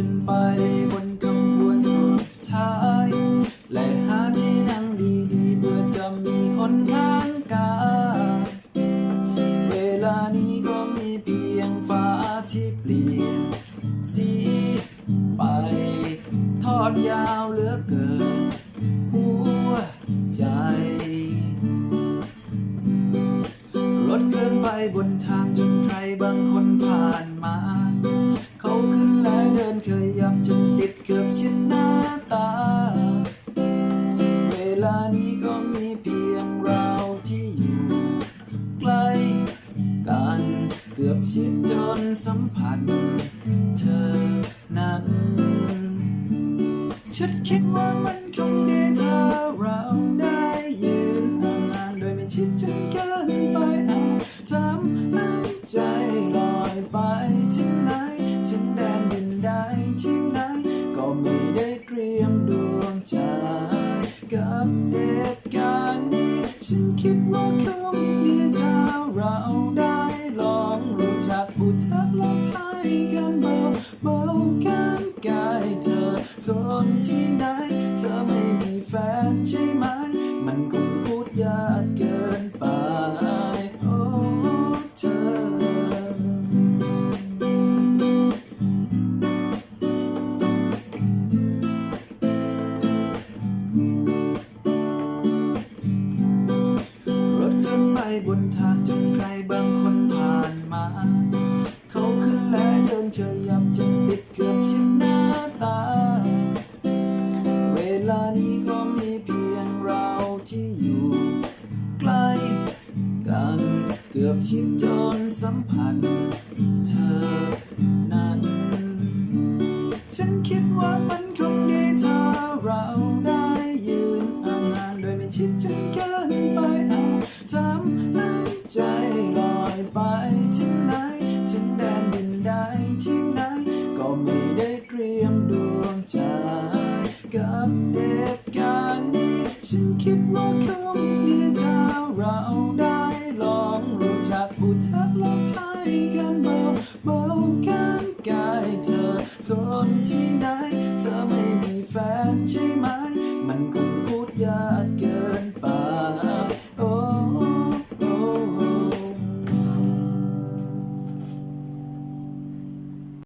ขึ้นไปบนกำบวนสุดท้าย และหาที่นั่งดีๆเพื่อจะมีคนข้างกายเวลานี้ก็มีเพียงฟ้าที่เปลี่ยนสีไป ทอดยาวเหลือเกินหัวใจรถเคลื่อนไปบนทางจนใครบางคนผ่านมา ชิดจนสัมผัสเธอนั้น ฉันคิดว่ามันคงดีถ้าเราได้ยืนห่างๆโดยไม่ชิดจนเกินไปอาจทำให้ใจลอยไปที่ไหนถึงแดนดินใดที่ไหน ก็ไม่ได้เตรียมดวงใจกับเหตุการณ์นี้ ฉันคิดว่าคงดีถ้าเราได้ ผู้ทักและทายกันเบาเบากันกายเธอคนที่ไหน เธอไม่มีแฟนใช่ไหม มันคงพูดยากเกินไป โอ้เธอ รถขึ้นไปบนทาง ขยับจนติดเกือบชิดหน้าตา เวลานี้ก็มีเพียงเราที่อยู่ ใกล้กัน เกือบชิดจนสัมผัสเธอนั้น ฉันคิดว่ามันคงดีถ้าเราได้ กับเหตุการณ์นี้ฉันคิดว่าคงดีถ้าเราได้ลองรู้จักผู้ทักและทายกันเบาเบากันกายเธอคนที่ไหน เธอไม่มีแฟนใช่ไหม มัน